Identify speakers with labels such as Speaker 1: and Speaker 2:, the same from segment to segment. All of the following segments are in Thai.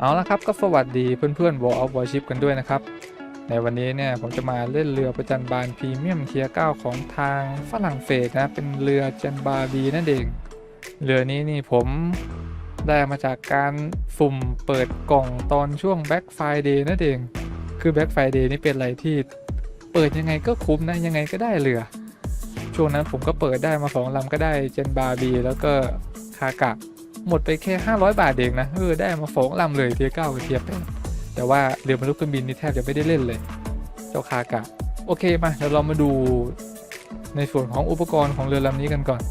Speaker 1: เอาละครับก็สวัสดีเพื่อนๆ War of Warship กันด้วยนะครับ ในวันนี้เนี่ยผมจะมาเล่นเรือประจันบานพรีเมียมเทียร์9ของทางฝรั่งเศสนะ เป็นเรือจันบาบีนั่นเอง เรือนี้นี่ผมได้มาจากการสุ่มเปิดกล่องตอนช่วง Black Friday นั่นเอง คือ Black Friday นี่เป็นอะไรที่เปิดยังไงก็คุ้มนะยังไงก็ได้เรือ ช่วงนั้นผมก็เปิดได้มาสองลำก็ได้เจนบาบีแล้วก็คากะ หมดไปแค่ 500 บาทเองนะเออได้มาสองลำเลยเทียเก้ากับเทียแปดแต่ว่าเรือบรรทุกเครื่องบินนี่แทบจะไม่ได้เล่นเลย เจ้าคากะ โอเคมาเดี๋ยวเรามาดูในส่วนของอุปกรณ์ของเรือลำนี้กันก่อน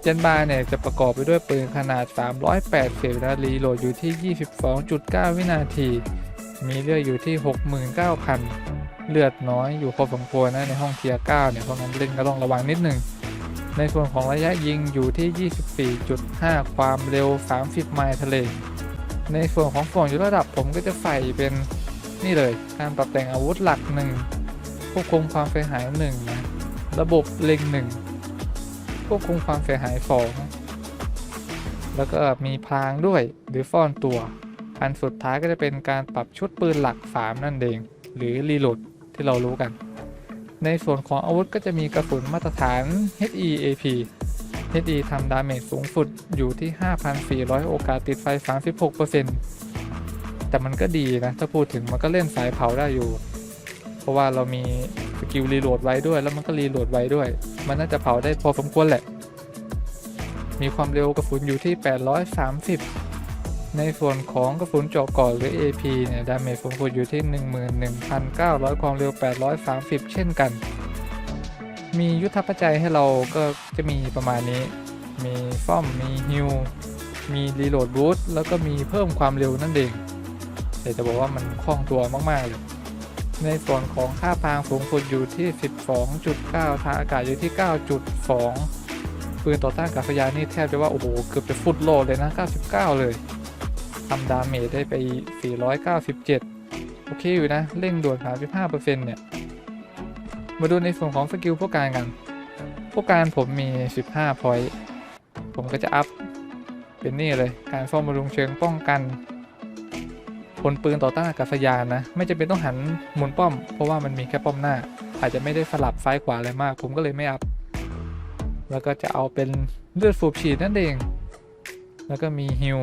Speaker 1: เจนบาเนี่ยจะประกอบไปด้วยปืนขนาด 308เซลและรีโหลดอยู่ที่ 22.9 วินาที มีเลือดอยู่ที่ 69,000 เลือดน้อยอยู่พอสมควรนะในห้องเทียร์9เนี่ยเพราะงั้นเล่นก็ต้องระวังนิดนึง ในส่วนของระยะยิงอยู่ที่ 24.5 ความเร็ว 30 ไมล์ทะเล ในส่วนของฝ่วงยกระดับผมก็จะใส่เป็นนี่เลย การปรับแต่งอาวุธหลักหนึ่งควบคุมความเสียหายหนึ่งนะระบบเล็งหนึ่งควบคุมความเสียหายสองแล้วก็มีพรางด้วยหรือซ่อนตัว อันสุดท้ายก็จะเป็นการปรับชุดปืนหลัก 3 นั่นเอง หรือรีโหลดที่เรารู้กัน ในส่วนของอาวุธก็จะมีกระสุนมาตรฐาน HEAP HE ทำดาเมจสูงสุดอยู่ที่ 5,400 โอกาสติดไฟ 36%แต่มันก็ดีนะ ถ้าพูดถึงมันก็เล่นสายเผาได้อยู่ เพราะว่าเรามีสกิลรีโหลดไว้ด้วย แล้วมันก็รีโหลดไว้ด้วย มันน่าจะเผาได้พอสมควรแหละ มีความเร็วกระสุนอยู่ที่ 830 ในส่วนของกระสุนเจาะก่อหรือ AP เนี่ย ดาเมจสูงสุดอยู่ที่ 11,900 ความเร็ว 830 เช่นกัน มียุทธปัจจัยให้เราก็จะมีประมาณนี้ มีซ่อม มีฮิลมีรีโหลดบูสต์แล้วก็มีเพิ่มความเร็วนั่นเอง แต่จะบอกว่ามันคล่องตัวมาก ๆ เลย ในส่วนของค่าพางสูงสุดอยู่ที่ 12.9 ทางอากาศอยู่ที่ 9.2 ปืนต่อต้านอากาศยานนี่แทบจะว่า โอ้โห เกือบจะฟุตโลเลยนะ 99 เลย ทำดาเมจได้ไป 497 โอเคอยู่นะ เร่งด่วน35%เนี่ย มาดูในส่วนของสกิลพวกการกัน พวกการผมมี 15 พอยต์ ผมก็จะอัพ เป็นนี่เลย การซ่อมบำรุงเชิงป้องกันผลปืนต่อต้านอากาศยานนะ ไม่จำเป็นต้องหันหมุนป้อม เพราะว่ามันมีแค่ป้อมหน้า อาจจะไม่ได้สลับซ้ายขวาอะไรมาก ผมก็เลยไม่อัพ แล้วก็จะเอาเป็นเลือดฟูบฉีดนั่นเอง แล้วก็มีฮิล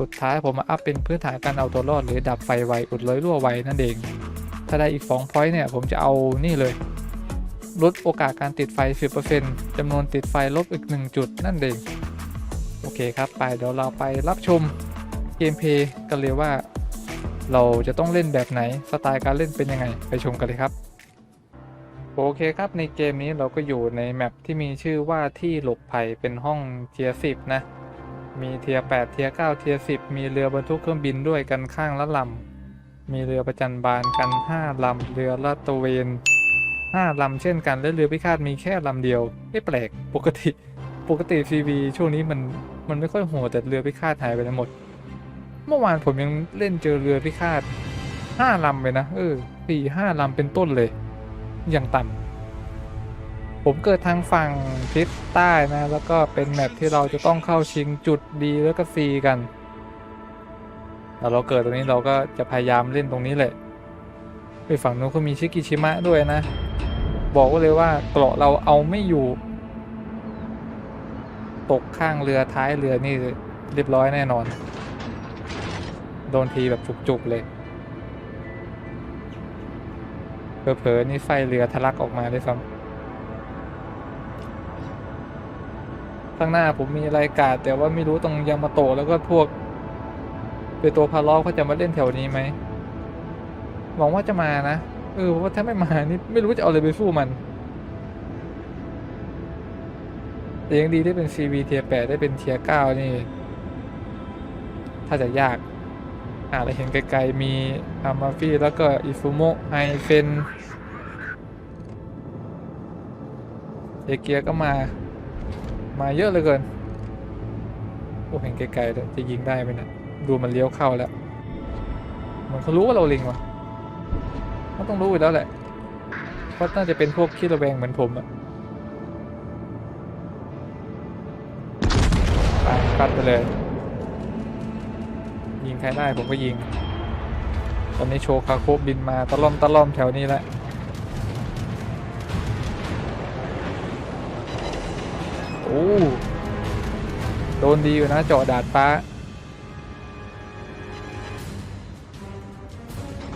Speaker 1: สุดท้ายผมมาอัพเป็นพื้นฐานการเอาตัวรอด หรือดับไฟไวอุดร้อยรั่วไวนั่นเอง ถ้าได้อีก2 point เนี่ยผมจะเอานี่เลย ลดโอกาสการติดไฟ 10%จำนวนติดไฟลบอีก 1 จุดนั่นเอง โอเคครับ ไปเดี๋ยวเราไปรับชมเกมเพย์กันเลยว่า เราจะต้องเล่นแบบไหนสไตล์การเล่นเป็นยังไง ไปชมกันเลยครับ โอเคครับในเกมนี้เราก็อยู่ในแมปที่มีชื่อว่าที่หลบภัยเป็นห้องเทียสิบนะ มีเทีย8เทีย9เทีย10 มีเรือบรรทุกเครื่องบินด้วยกันข้างละลำ มีเรือประจันบานกัน 5 ลำ เรือลาดตระเวน 5 ลำเช่นกัน และเรือพิฆาตมีแค่ลำเดียว ไม่แปลก ปกติ ปกติซีวีช่วงนี้มัน มันไม่ค่อยโหดแต่เรือพิฆาตหายไปแล้วหมด เมื่อวานผมยังเล่นเจอเรือพิฆาต 5 ลำเลยนะ เออสี่ห้าลำเป็นต้นเลย อย่างต่ำ ผมเกิดทางฝั่งทิศใต้นะ แล้วก็เป็นแมปที่เราจะต้องเข้าชิงจุด B แล้วก็ C กันแล้วเราเกิดตรงนี้เราก็จะพยายามเล่นตรงนี้แหละไปฝั่งนู้นก็มีชิกิชิมะด้วยนะ บอกไว้เลยว่าเกราะเราเอาไม่อยู่ ตกข้างเรือท้ายเรือนี่เรียบร้อยแน่นอน โดนทีแบบจุกๆเลยเผลอๆนี่ไฟเรือทะลักออกมาด้วยซ้ำ ข้างหน้าผมมีรายการแต่ว่าไม่รู้ตรงยามาโตะแล้วก็พวกเป็นตัวพาล้อเขาจะมาเล่นแถวนี้ไหมหวังว่าจะมานะเออเพราะว่าถ้าไม่มานี่ไม่รู้จะเอาอะไรไปสู้มันแต่ยังดีได้เป็น CV เทียร์8ได้เป็นเทียร์9นี่ ถ้าจะยาก อ่าเราเห็นไกลๆมีอามาฟี่แล้วก็อิฟุโมะไฮเฟนเอเกียก็มา มาเยอะเหลยเกิน โอ้เห็นไกลๆเลยจะยิงได้ไหมเนะดูมันเลี้ยวเข้าแล้ว มันเขารู้ว่าเราลิงวะเขาต้องรู้อยู่แล้วแหละ เพราะน่าจะเป็นพวกขี้ระแวงเหมือนผมอะไปปัดไปเลย ยิงใครได้ผมก็ยิง ตอนนี้โชว์คาโคบบินมาตะล่อมตะล่อมแถวนี้แหละ โอ้โดนดีอยู่นะเจาะดาดฟ้า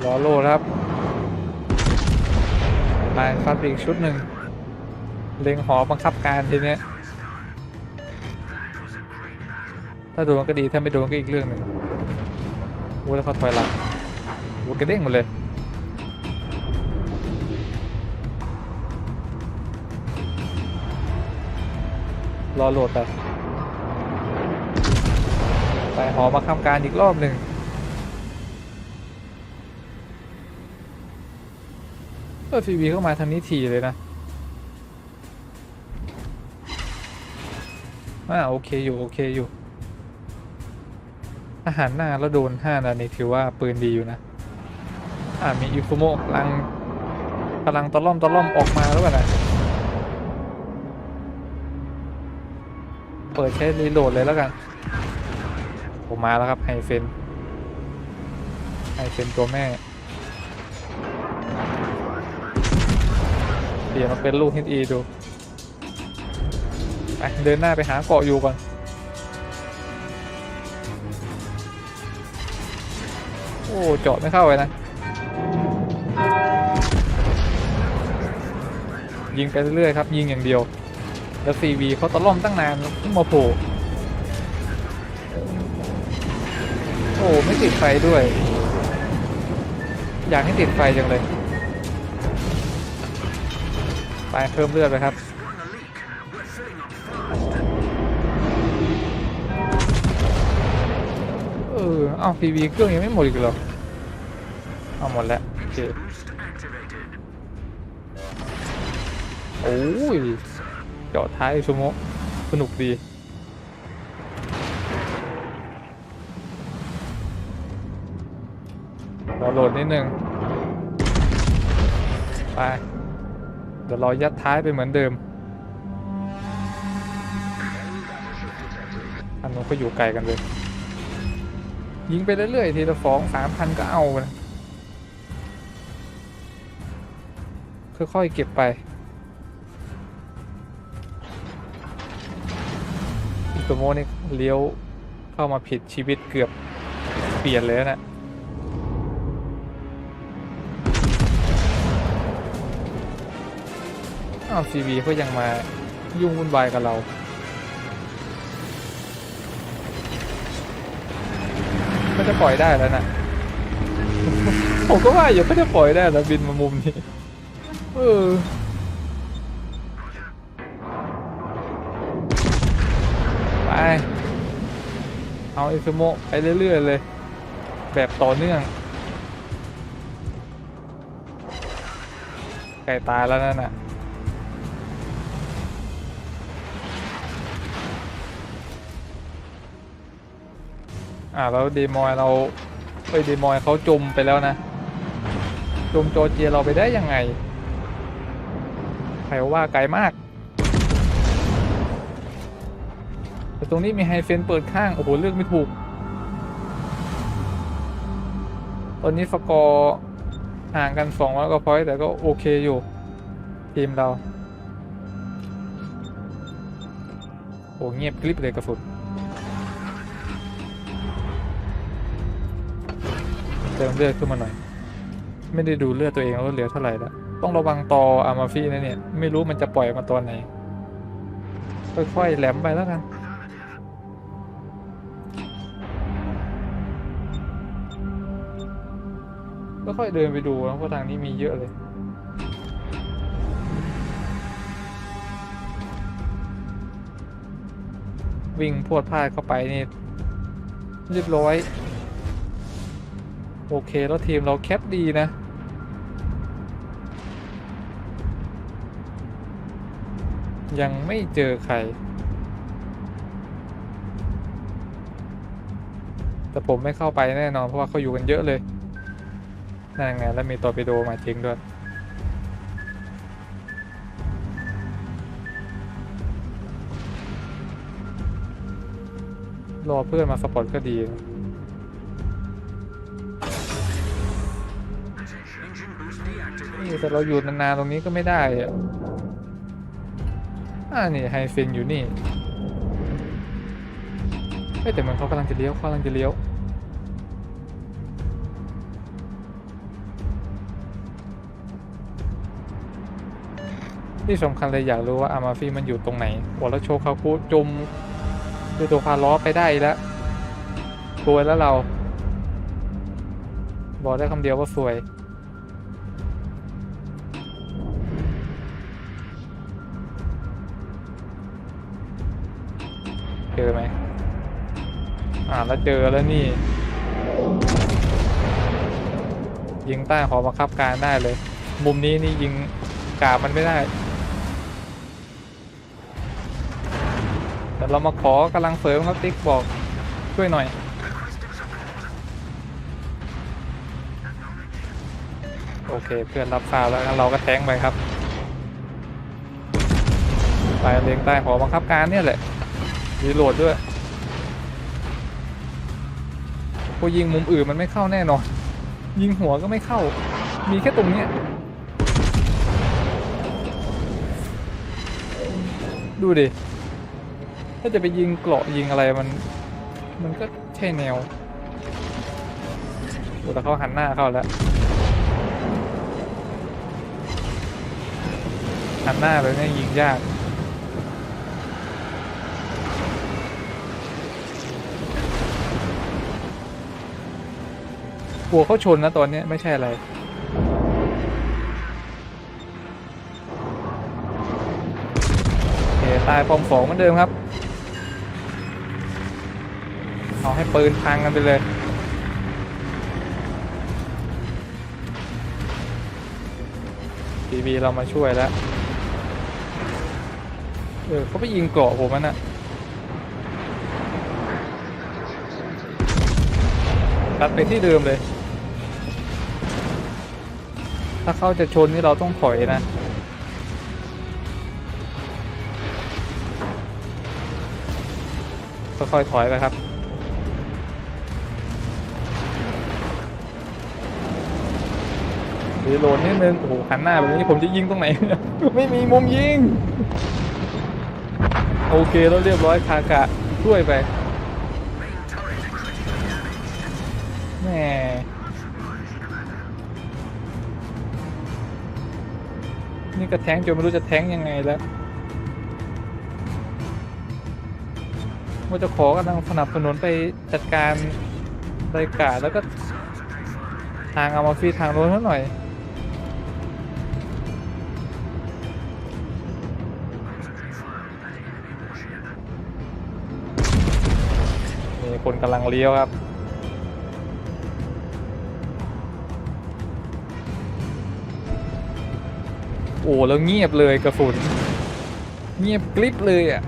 Speaker 1: รอโลครับมาครับอีกชุดหนึ่งเล็งหอบังคับการทีเนี้ยถ้าโดนก็ดีถ้าไม่โดนก็อีกเรื่องหนึ่งโอ้แล้วเขาถอยหลังโอ้กระเด้งหมดเลย อโหลดไปไปหอมาทำการอีกรอบหนึ่งเออฟีวีเข้ามาทางนี้ทีเลยนะอ่าโอเคอยู่ โอเคอยู่ อาหารหน้าแล้วโดนห้านัดนี่ถือว่าปืนดีอยู่นะ อ่ามีอิฟุโมกำลังกำลังตะล่อมตะล่อมออกมาแล้วกันนะ เปิดใช้รีโหลดเลยแล้วกัน ผมมาแล้วครับไฮเฟนไฮเฟนตัวแม่ เปลี่ยนมาเป็นลูกฮิตอีดู ไปเดินหน้าไปหาเกาะอยู่ก่อนโอ้เจาะไม่เข้าเลยนะ ยิงไปเรื่อยๆครับ ยิงอย่างเดียว แล้วซีวีเขาตะล่อมตั้งนานเพิ่งมาโผล่โอ้ไม่ติดไฟด้วย อยากให้ติดไฟจังเลย ไปเพิ่มเลือดไปครับเออเอาพีวีเครื่องยังไม่หมดอีกเหรอเอาหมดแล้วโอโอ้ย เจาะท้ายซูโมะสนุกดีรอโหลดนิดนึง ไป เดี๋ยวรอยัดท้ายไปเหมือนเดิม อันนู้นก็อยู่ไกลกันเลย ยิงไปเรื่อยๆ ทีละสองสามพันก็เอานะค่อยๆเก็บไป อิโตโมนี่เลี้ยวเข้ามาผิดชีวิตเกือบเปลี่ยนเลยนะอ้าวซีวีก็ยังมายุ่งวุ่นวายกับเราก็จะปล่อยได้แล้วนะผมก็ว่าอยู่ก็จะปล่อยได้แล้วบินมามุมนี้ เออ เอาอิซูโมะไปเรื่อยๆเลย แบบต่อเนื่องไก่ตายแล้วนั่นน่ะอ่าแล้วเดมอยเราเอ้ยเดมอยเขาจมไปแล้วนะ จมโจเจียเราไปได้ยังไง ใครว่าไกลมาก ต่ตรงนี้มีไฮเฟนเปิดข้าง โอ้โห เลือกไม่ถูก ตอนนี้สกอร์ห่างกัน200กว่าพอยต์แต่ก็โอเคอยู่ ทีมเราโอ้เงียบกริบเลยกระสุนเติมเลือดขึ้นมาหน่อย ไม่ได้ดูเลือดตัวเองว่าเหลือเท่าไหร่แล้ว ต้องระวังตออามาฟี่นะเนี่ย ไม่รู้มันจะปล่อยมาตอนไหน ค่อยๆแหลมไปแล้วกัน ก็ค่อยเดินไปดูนะเพราะทางนี้มีเยอะเลย วิ่งพวดพลาดเข้าไปนี่ เรียบร้อย โอเคแล้วทีมเราแคปดีนะยังไม่เจอใคร แต่ผมไม่เข้าไปแน่นอนเพราะว่าเขาอยู่กันเยอะเลย นั่นไงแล้วมีตัวไปดูมาทิ้งด้วย รอเพื่อนมาสปอร์ตก็ดีนี่แต่เราอยู่นานๆตรงนี้ก็ไม่ได้อะอ่านี่ไฮเซนอยู่นี่เฮ้แต่เหมือนเขากำลังจะเลี้ยวเขากำลังจะเลี้ยว ที่สำคัญเลยอยากรู้ว่าอามาฟี่มันอยู่ตรงไหนโอ้แล้วโชคาคุจมด้วยตัวพาล้อไปได้แล้วสวยแล้วเรา บอกได้คำเดียวว่าสวย เจอไหมอ่าแล้วเจอแล้วนี่ ยิงใต้หอบังคับการได้เลย มุมนี้นี่ยิงกาบมันไม่ได้ แต่เรามาขอกำลังเสริมครับติ๊กบอกช่วยหน่อย โอเคเพื่อนรับทราบแล้วงั้นเราก็แทงไปครับไปเลียงใต้หอบังคับการเนี่ยแหละรีโหลดด้วยพอยิงมุมอื่นมันไม่เข้าแน่นอน ยิงหัวก็ไม่เข้า มีแค่ตรงเนี้ยดูดิ ถ้าจะไปยิงเกราะยิงอะไรมัน มันก็ใช่แนวโอ้แต่เขาหันหน้าเข้าแล้วหันหน้าไปเนี่ยยิงยากกลัวเขาชนนะตอนนี้ไม่ใช่อะไรโอเคตายปอมสองเหมือนเดิมครับ เอาให้ปืนพังกันไปเลยทีวีเรามาช่วยแล้ว เออเขาไปยิงเกาะผมมันอะตัดไปที่เดิมเลย ถ้าเขาจะชนนี่เราต้องถอยนะค่อยๆถอยไปครับ รีโหลดนิดนึงโอ้โหหันหน้าแบบนี้ผมจะยิงตรงไหน ไม่มีมุมยิง โอเคแล้วเรียบร้อยคากะช่วยไปแหมนี่ก็แทงจนไม่รู้จะแทงยังไงแล้วว่าจะขอกำลังสนับสนุนไปจัดการรายกาแล้วก็ทางเอามาฟีทางโน้นเขาหน่อย คนกำลังเลี้ยวครับ โอ้แล้วเงียบเลยกระสุน เงียบกริบเลยอะ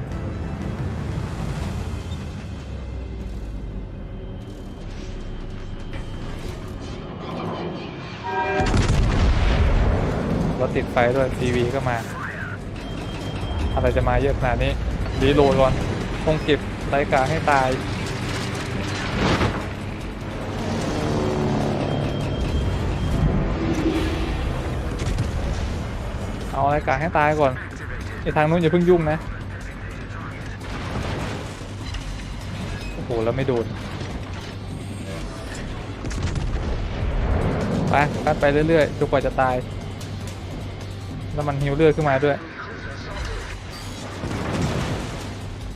Speaker 1: รถติดไฟด้วยทีวีก็มา อะไรจะมาเยอะขนาดนี้รีโหลดก่อนคงเก็บรายการให้ตาย เอารายการให้ตายก่อนไอทางนู้นอย่าเพิ่งยุ่งนะ โอ้โห แล้วไม่โดน ไปกัดไปเรื่อยๆจนกว่าจะตาย แล้วมันหิวเลือดขึ้นมาด้วย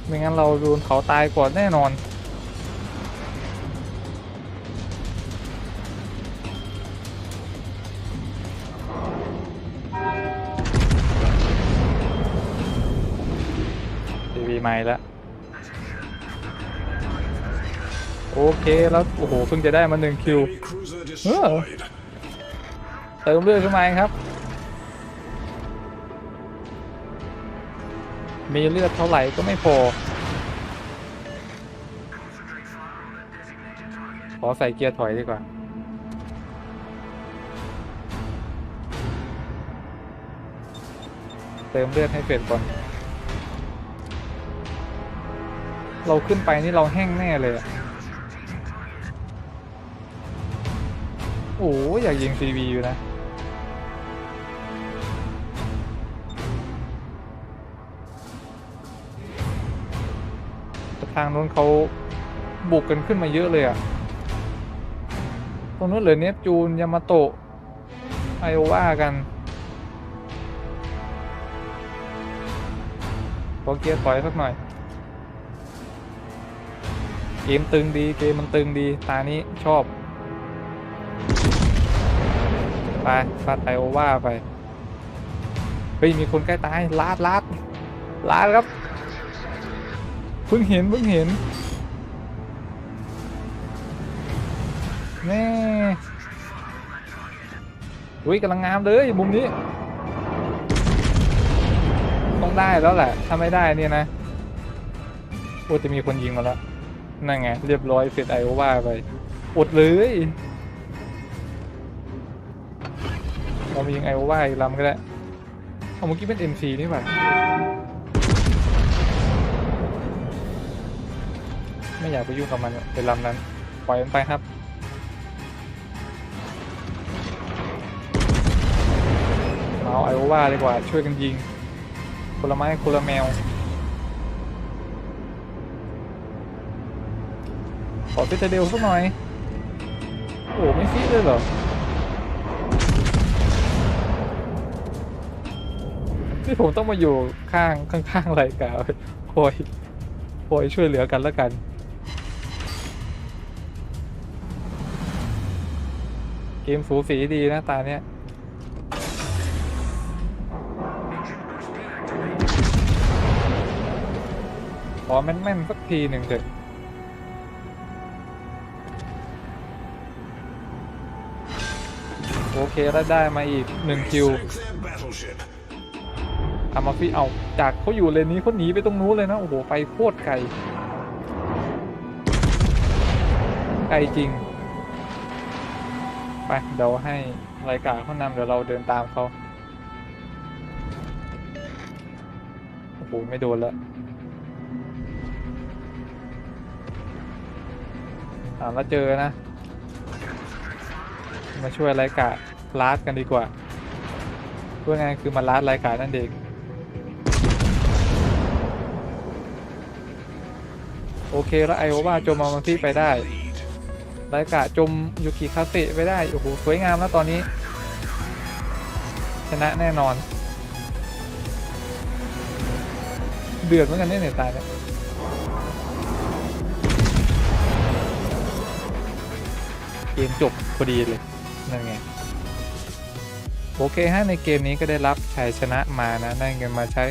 Speaker 1: ไม่งั้นเราโดนเขาตายก่อนแน่นอน ทีวีใหม่แล้วโอเคแล้วโอ้โหเพิ่งจะได้มาหนึ่งคิวเติมเลือดขึ้นมาครับ มีเลือดเท่าไหร่ก็ไม่พอ ขอใส่เกียร์ถอยดีกว่าเติมเลือดให้เสร็จก่อน เราขึ้นไปนี่เราแห้งแน่เลยโอ้อยากยิงซีบีอยู่นะ ทางนู้นเขาบุกกันขึ้นมาเยอะเลยอะตรงนู้นเหลือเนปจูน ยามาโตะ ไอโอวากันพอเกียถอยสักหน่อย เกมตึงดีเกมมันตึงดีตานี้ชอบ ไปฟาดไอโอวาไป เฮ้ย มีคนใกล้ตายลาดลาดลาดครับ เพิ่งเห็นเพิ่งเห็นแน่อุ้ยกำลังงามเลยมุมนี้ ต้องได้แล้วแหละ ถ้าไม่ได้เนี่ยนะโอ้จะมีคนยิงมาแล้ว นั่นไง เรียบร้อยเสร็จไอโอว่าไปอดเลยเรามายิงไอโอว่าอีกลำก็ได้เอาเมื่อกี้เป็น MC นี่หว่าไม่อยากไปยุ่งกับมันเป็นลำนั้น ปล่อยมันไปครับเอาไอโอว่าดีกว่าช่วยกันยิงคนละไม้คนละแมว อเซตเดลสักหน่อย โอ้ไม่ฟิตเลยเหรอที่ผมต้องมาอยู่ข้างข้างๆรายการคอยคอยช่วยเหลือกันแล้วกันเกมสูสีดีนะตาเนี้ยขอแม่นๆสักทีหนึ่งเถอะ โอเคแล้วได้มาอีกหนึ่งคิว
Speaker 2: Take their battleship.
Speaker 1: อามาฟี่เอาจากเขาอยู่เลนนี้เขาหนีไปตรงนู้นเลยนะโอ้โหไปโคตรไกลไกลจริงไปเดี๋ยวให้รายการเขานำเดี๋ยวเราเดินตามเขาโอ้โหไม่โดนแล้วอ่าแล้วเจอนะ มาช่วยรายการ ลาดกันดีกว่าเพื่อไงคือมาลาดรายการนั่นเองโอเคแล้วไอโอวาจมมามันที่ไปได้
Speaker 2: Lead.
Speaker 1: รากะจมยูกิคาเตะไปได้ โอ้โห สวยงามแล้วตอนนี้ ชนะแน่นอน เดือดเหมือนกันเนี่ยเนี่ยตายเนี่ยเกมจบพอดีเลย นั่นไง โอเคฮะในเกมนี้ก็ได้รับชัยชนะมานะได้เงินมาใช้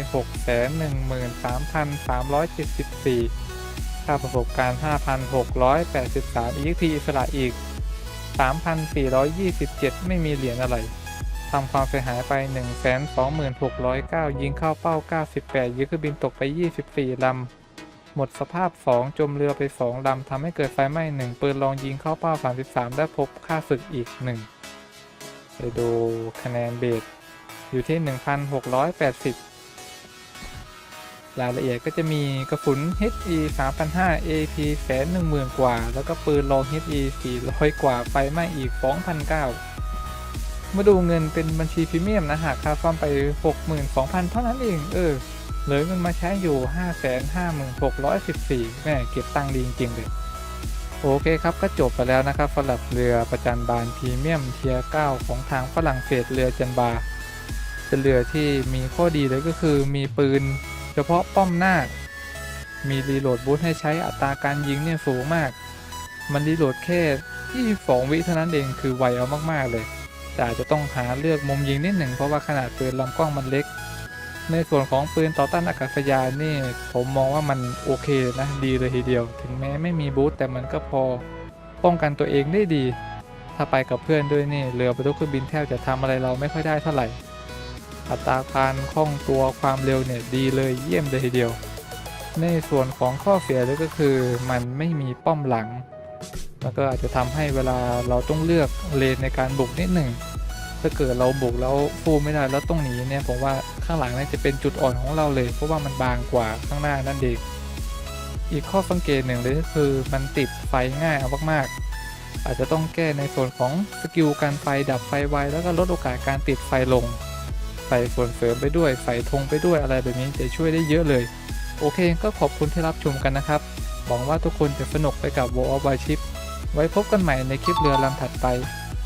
Speaker 1: 613,374 ค่าประสบการณ์ 5,683 EXP อิสระอีก 3,427 ไม่มีเหรียญอะไรทำความเสียหายไป 126,609 ยิงเข้าเป้า 98 ยึดเครื่องบินตกไป 24 ลำ หมดสภาพ 2 จมเรือไป 2 ลำทำให้เกิดไฟไหม้ 1 ปืนลองยิงเข้าเป้า 33ได้พบค่าศึกอีก 1 ไปดูคะแนนเบสอยู่ที่ 1,680 รายละเอียดก็จะมีกระสุน HE 3,500 AP แสนหนึ่งหมื่นกว่า แล้วก็ปืนลอง HE 400 กว่า ไฟไหม้อีก 2,900 มาดูเงินเป็นบัญชีพรีเมียมนะหากค่าซ่อมไป 62,000 เท่านั้นเอง เออ เหลือเงินมาใช้อยู่ 556,614แม่เก็บตังค์ดีจริงๆเลย โอเคครับก็จบไปแล้วนะครับสำหรับเรือประจันบานพรีเมียมเทียร์9ของทางฝรั่งเศสเรือจันบา เป็นเรือที่มีข้อดีเลยก็คือมีปืนเฉพาะป้อมหน้า มีรีโหลดบูทให้ใช้อัตราการยิงเนี่ยสูงมาก มันรีโหลดแค่22วิเท่านั้นเองคือไวเอามากๆเลย แต่จะต้องหาเลือกมุมยิงนิดหนึ่งเพราะว่าขนาดปืนลำกล้องมันเล็ก ในส่วนของปืนต่อต้านอากาศยานนี่ผมมองว่ามันโอเคนะดีเลยทีเดียว ถึงแม้ไม่มีบูทแต่มันก็พอป้องกันตัวเองได้ดี ถ้าไปกับเพื่อนด้วยนี่เรือบรรทุกเครื่องบินแทบจะทำอะไรเราไม่ค่อยได้เท่าไหร่ อัตราการคล่องตัวความเร็วเนี่ยดีเลยเยี่ยมเลยทีเดียว ในส่วนของข้อเสียเลยก็คือมันไม่มีป้อมหลัง แล้วก็อาจจะทำให้เวลาเราต้องเลือกเลนในการบุกนิดหนึ่ง ถ้าเกิดเราบุกแล้วฟูไม่ได้แล้วต้องหนีเนี่ยผมว่าข้างหลังนั่นจะเป็นจุดอ่อนของเราเลย เพราะว่ามันบางกว่าข้างหน้านั่นเองอีกข้อสังเกตหนึ่งเลยก็คือมันติดไฟง่ายมากๆ อาจจะต้องแก้ในส่วนของสกิลการไฟดับไฟไวแล้วก็ลดโอกาสการติดไฟลงใส่ฝนเสริมไปด้วยใส่ธงไปด้วยอะไรแบบนี้จะช่วยได้เยอะเลย โอเคก็ขอบคุณที่รับชมกันนะครับหวังว่าทุกคนจะสนุกไปกับ w o r l of Warship ไว้พบกันใหม่ในคลิปเรือลำถัดไป